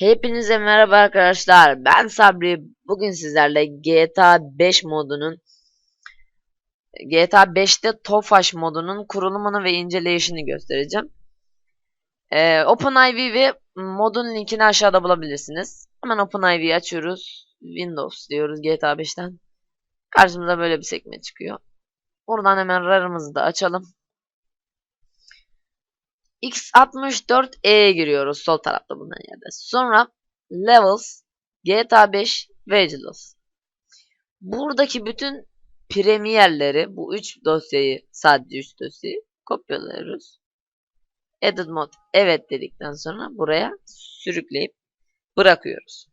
Hepinize merhaba arkadaşlar. Ben Sabri. Bugün sizlerle GTA 5 modunun GTA 5'te Tofaş modunun kurulumunu ve inceleyişini göstereceğim. Ee, OpenIV ve modun linkini aşağıda bulabilirsiniz. Hemen OpenIV'yi açıyoruz. Windows diyoruz GTA 5'ten. Karşımıza böyle bir sekme çıkıyor. Buradan hemen RAR'ımızı da açalım. X64E'ye giriyoruz sol tarafta bulunan yerde. Sonra Levels, GTA 5, Vigilance. Buradaki bütün premierleri, bu 3 dosyayı, sadece 3 dosyayı kopyalıyoruz. Edit mod evet dedikten sonra buraya sürükleyip bırakıyoruz.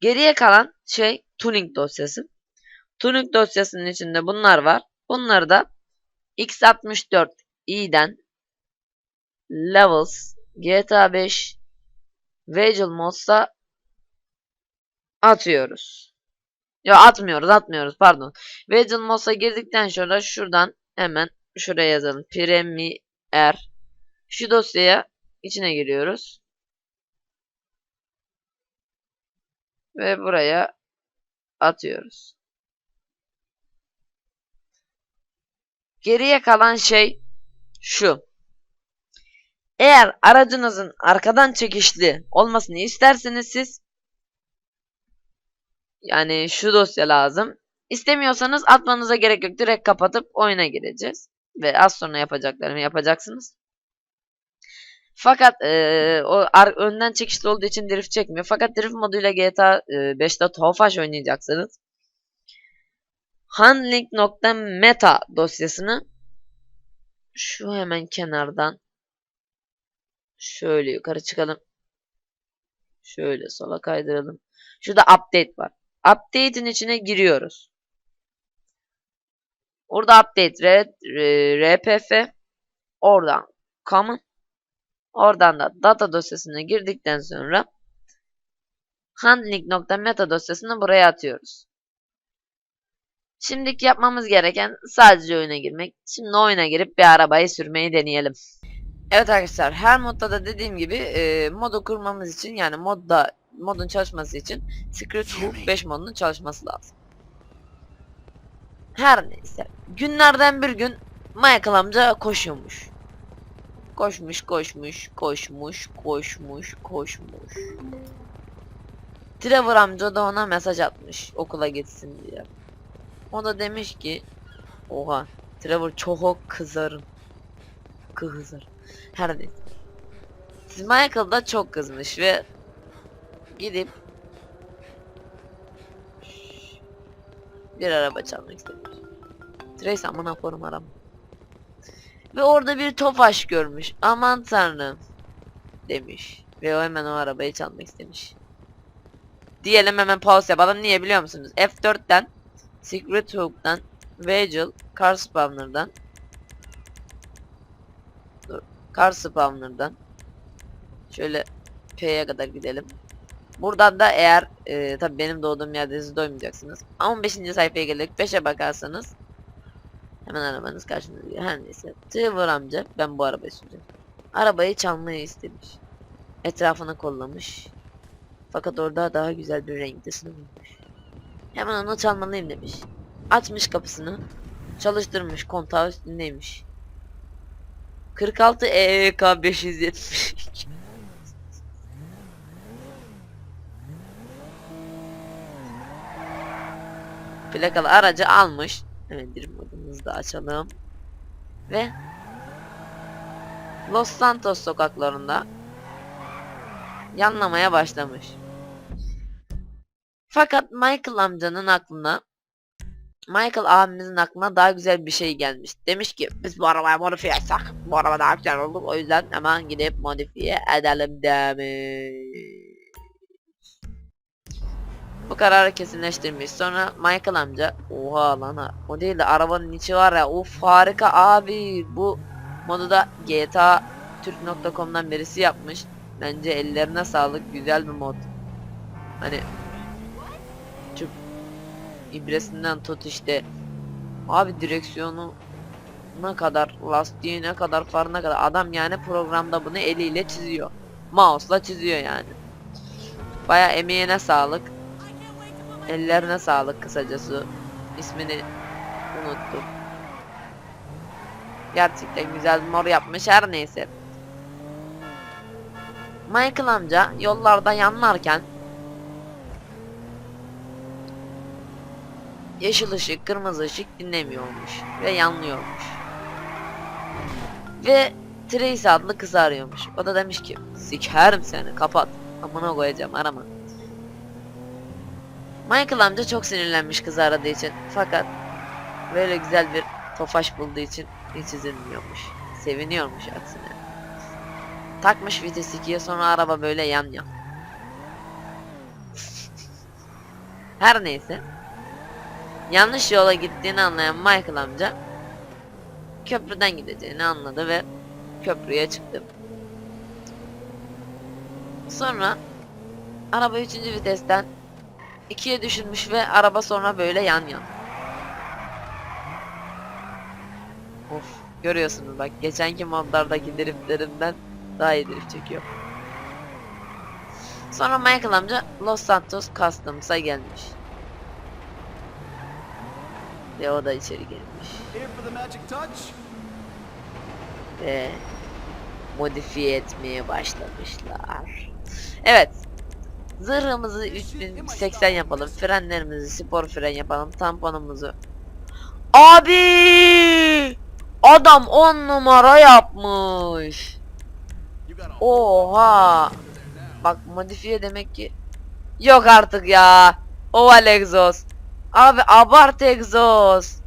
Geriye kalan şey tuning dosyası. Tuning dosyasının içinde bunlar var. Bunları da x64i'den Levels, GTA 5, Visual Mods'a atıyoruz. Ya atmıyoruz, atmıyoruz pardon. Visual Mods'a girdikten sonra şuradan hemen şuraya yazalım. Premier. Şu dosyaya içine giriyoruz. Ve buraya atıyoruz. Geriye kalan şey şu. Eğer aracınızın arkadan çekişli olmasını isterseniz siz yani şu dosya lazım. İstemiyorsanız atmanıza gerek yok. Direkt kapatıp oyuna gireceğiz. Ve az sonra yapacaklarımı yapacaksınız. Fakat eee, o ar- önden çekişli olduğu için drift çekmiyor. Fakat drift moduyla GTA e, 5'te Tofaş oynayacaksınız. Handling.meta dosyasını şu hemen kenardan Şöyle yukarı çıkalım. Şöyle sola kaydıralım. Şurada update var. Update'in içine giriyoruz. Orada update R, R- RPF oradan common oradan da data dosyasına girdikten sonra handling.meta dosyasını buraya atıyoruz. Şimdiki yapmamız gereken sadece oyuna girmek. Şimdi oyuna girip bir arabayı sürmeyi deneyelim. Evet arkadaşlar her modda da dediğim gibi e, modu kurmamız için yani modda modun çalışması için Secret Hook 5 modunun çalışması lazım. Her neyse günlerden bir gün Michael amca koşuyormuş. Koşmuş koşmuş koşmuş koşmuş koşmuş. Trevor amca da ona mesaj atmış okula gitsin diye. O da demiş ki oha Trevor çok kızarım. Kızar. Her neyse. Michael da çok kızmış ve gidip bir araba çalmak istemiş. Trace amına korum araba. Ve orada bir tofaş görmüş. Aman tanrım demiş. Ve o hemen o arabayı çalmak istemiş. Diyelim hemen pause yapalım. Niye biliyor musunuz? F4'ten Secret Hook'tan Vigil Car Spawner'dan Car Spawner'dan şöyle P'ye kadar gidelim. Buradan da eğer e, tabi benim doğduğum yerde siz doymayacaksınız. 15. sayfaya geldik 5'e bakarsanız hemen arabanız karşınıza geliyor. Her neyse. Trevor amca ben bu arabayı süreceğim. Arabayı çalmayı istemiş. Etrafını kollamış. Fakat orada daha güzel bir renktesini bulmuş. Hemen onu çalmalıyım demiş. Açmış kapısını. Çalıştırmış kontağı üstündeymiş. 46 EEK 570 Plakalı aracı almış. Hemen bir modumuzu da açalım. Ve Los Santos sokaklarında yanlamaya başlamış. Fakat Michael amcanın aklına Michael abimizin aklına daha güzel bir şey gelmiş. Demiş ki biz bu arabayı modifiye etsek bu araba daha güzel olur. O yüzden hemen gidip modifiye edelim demiş. Bu kararı kesinleştirmiş. Sonra Michael amca oha lan. O değil de arabanın içi var ya uf harika abi. Bu modu da GTA Türk.com'dan birisi yapmış. Bence ellerine sağlık güzel bir mod. Hani ibresinden tut işte. Abi direksiyonu ne kadar lastiği ne kadar farına kadar adam yani programda bunu eliyle çiziyor. Mouse'la çiziyor yani. Baya emeğine sağlık. Ellerine sağlık kısacası. İsmini unuttum. Gerçekten güzel mor yapmış her neyse. Michael amca yollarda yanlarken yeşil ışık, kırmızı ışık dinlemiyormuş ve yanlıyormuş. Ve Tracy adlı kızı arıyormuş. O da demiş ki sikerim seni kapat. Amına koyacağım arama. Michael amca çok sinirlenmiş kızı aradığı için. Fakat böyle güzel bir tofaş bulduğu için hiç üzülmüyormuş. Seviniyormuş aksine. Takmış vites 2'ye sonra araba böyle yan yan. Her neyse. Yanlış yola gittiğini anlayan Michael amca köprüden gideceğini anladı ve köprüye çıktı. Sonra araba 3. vitesten ikiye düşürmüş ve araba sonra böyle yan yan. Of görüyorsunuz bak geçenki modlardaki driftlerimden daha iyi drift çekiyor. Sonra Michael amca Los Santos Customs'a gelmiş. Ve o da içeri girmiş. Ve modifiye etmeye başlamışlar. Evet. Zırhımızı 3080 yapalım. Frenlerimizi spor fren yapalım. Tamponumuzu. Abi! Adam 10 numara yapmış. Oha! Bak modifiye demek ki yok artık ya. Oval egzoz. Abi abart egzoz.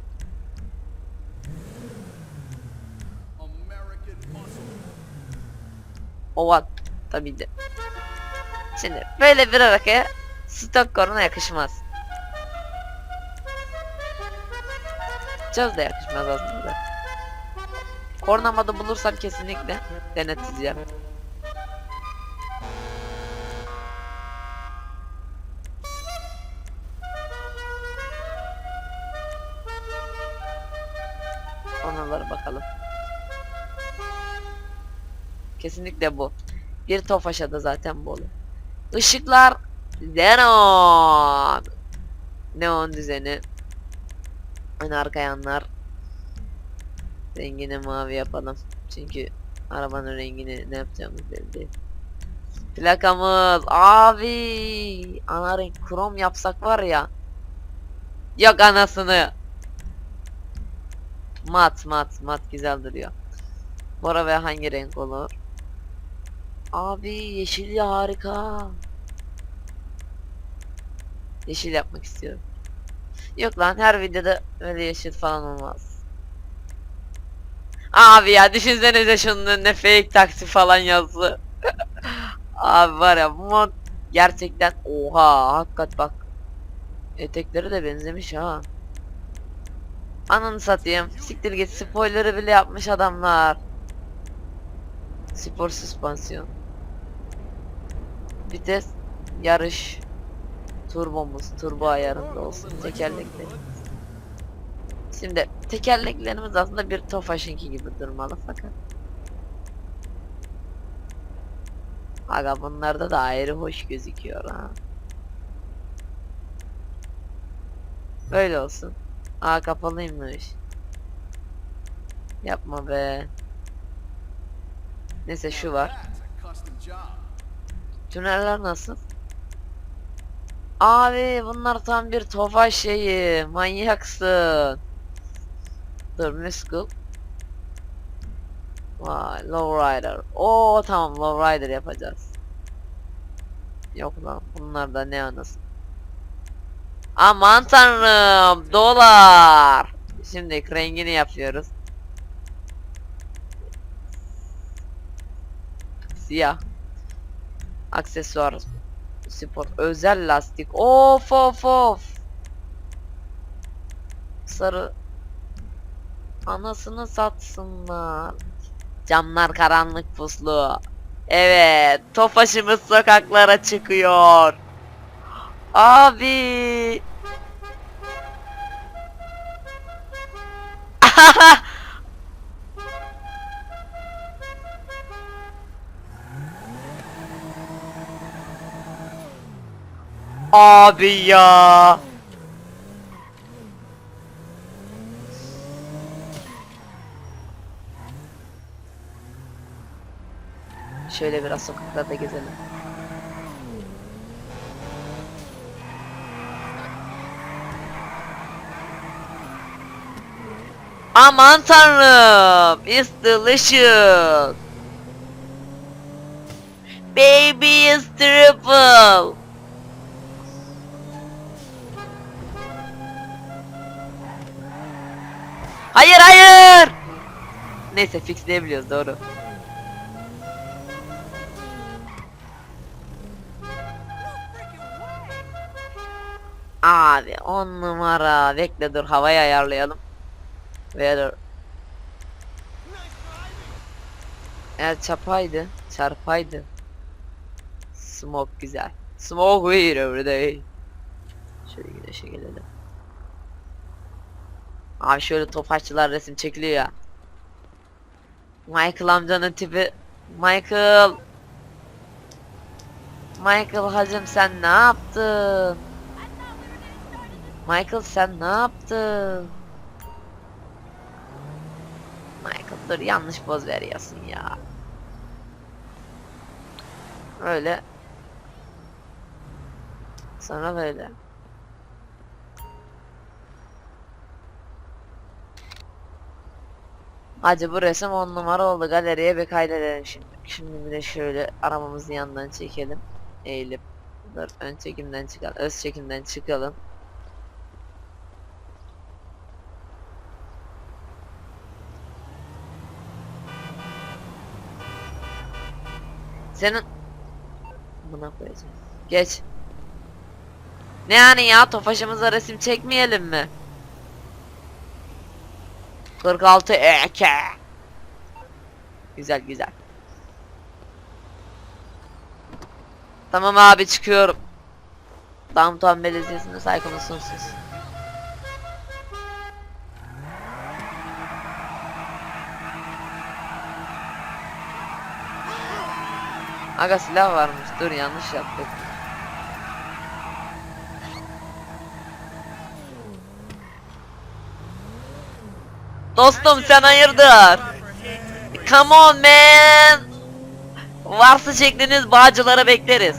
Oval tabii de. Şimdi böyle bir stok koruna yakışmaz. Caz da yakışmaz aslında. Kornamadı bulursam kesinlikle denetleyeceğim. Kesinlikle bu. Bir Tofaşa'da zaten bu olur. Işıklar Neon. Neon düzeni. Ön arka yanlar. Rengini mavi yapalım. Çünkü arabanın rengini ne yapacağımız belli. Plakamız abi ana renk krom yapsak var ya. Yok anasını. Mat mat mat güzel duruyor. Bora ve hangi renk olur? Abi yeşil harika. Yeşil yapmak istiyorum. Yok lan her videoda öyle yeşil falan olmaz. Abi ya düşünsenize şunun önüne fake taksi falan yazdı. Abi var ya bu mod gerçekten oha hakikat bak. Etekleri de benzemiş ha. Ananı satayım. Siktir git spoiler'ı bile yapmış adamlar. Spor süspansiyon. Vites yarış turbomuz turbo ayarında olsun tekerlekleri. Şimdi tekerleklerimiz aslında bir Tofaş'ınki gibi durmalı fakat Aga bunlarda da ayrı hoş gözüküyor ha. Böyle olsun. Aa kapalıymış. Yapma be. Neyse şu var. Tüneller nasıl? Abi bunlar tam bir tofaş şeyi. Manyaksın. Dur Muskul. Vay Lowrider. Oo tamam Lowrider yapacağız. Yok lan bunlar da ne anasın. Aman tanrım dolar. Şimdi rengini yapıyoruz. Siyah. Aksesuar. Spor. Özel lastik. Of of of. Sarı. Anasını satsınlar. Camlar karanlık puslu. Evet. Tofaşımız sokaklara çıkıyor. Abi. Abi ya. Şöyle biraz sokaklarda gezelim. Aman tanrım, it's delicious. Baby is triple. Neyse fixleyebiliyoruz doğru. Abi on numara. Bekle dur havayı ayarlayalım. Ve dur. Eğer çapaydı, çarpaydı. Smoke güzel. Smoke weed every day. Şöyle güneşe gelelim. Abi şöyle topaççılar resim çekiliyor ya. Michael amcanın tipi. Michael. Michael hacım sen ne yaptın? Michael sen ne yaptın? Michael dur yanlış poz veriyorsun ya. Öyle. Sonra böyle. Hacı bu resim on numara oldu. Galeriye bir kaydedelim şimdi. Şimdi bir de şöyle arabamızın yanından çekelim. Eğilip. Dur ön çekimden çıkalım. Öz çekimden çıkalım. Senin Buna koyacağım. Geç. Ne yani ya tofaşımıza resim çekmeyelim mi? 46 eke. Güzel güzel. Tamam abi çıkıyorum. Downtown Belediyesi'ne saygımız sonsuz. Aga silah varmış. Dur yanlış yaptık. Dostum sen hayırdır? Come on man. Varsa şekliniz bağcılara bekleriz.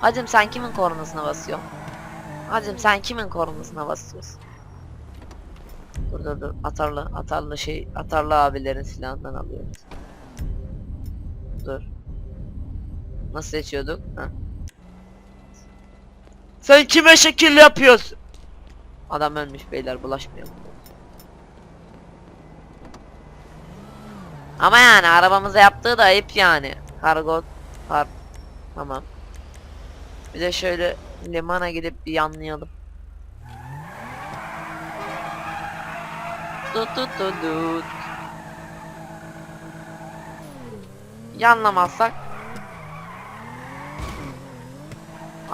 Hacım sen kimin kornasına basıyorsun? Hacım sen kimin kornasına basıyorsun? Dur dur dur atarlı atarlı şey atarlı abilerin silahından alıyoruz. Dur. Nasıl seçiyorduk? Sen kime şekil yapıyorsun? Adam ölmüş beyler bulaşmıyor. Ama yani arabamıza yaptığı da ayıp yani. Kargo par tamam. Bir de şöyle limana gidip bir yanlayalım. Tut tut tut tut. Yanlamazsak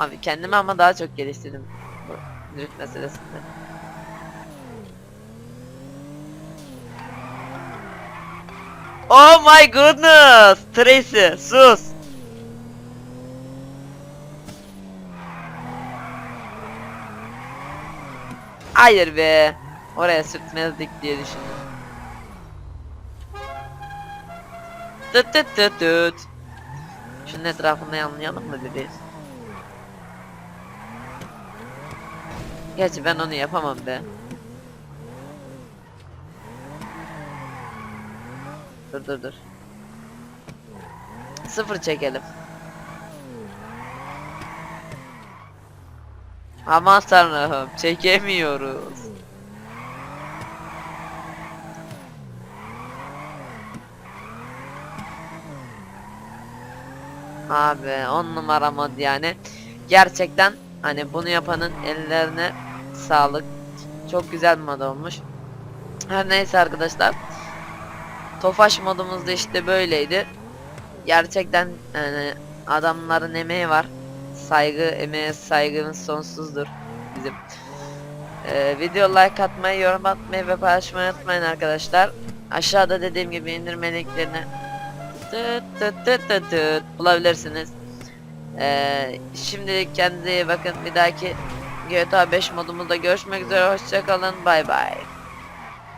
Abi kendimi ama daha çok geliştirdim bu drift meselesinde. Oh my goodness! Tracy, sus! Hayır be. Oraya sürtmezdik diye düşündüm. Tut tut tut tut. Şunun etrafında yanlayalım mı bebeğiz? Gerçi ben onu yapamam be. Dur dur dur. Sıfır çekelim. Aman tanrım çekemiyoruz. Abi on numara mod yani. Gerçekten hani bunu yapanın ellerine sağlık. Çok güzel bir mod olmuş. Her neyse arkadaşlar. Tofaş modumuz da işte böyleydi. Gerçekten yani adamların emeği var. Saygı, emeğe saygımız sonsuzdur bizim. Ee, video like atmayı, yorum atmayı ve paylaşmayı unutmayın arkadaşlar. Aşağıda dediğim gibi indirme linklerini tıt tıt tıt tıt tıt bulabilirsiniz. Ee, şimdilik kendinize iyi bakın. Bir dahaki GTA 5 modumuzda görüşmek üzere. Hoşçakalın. Bay bay.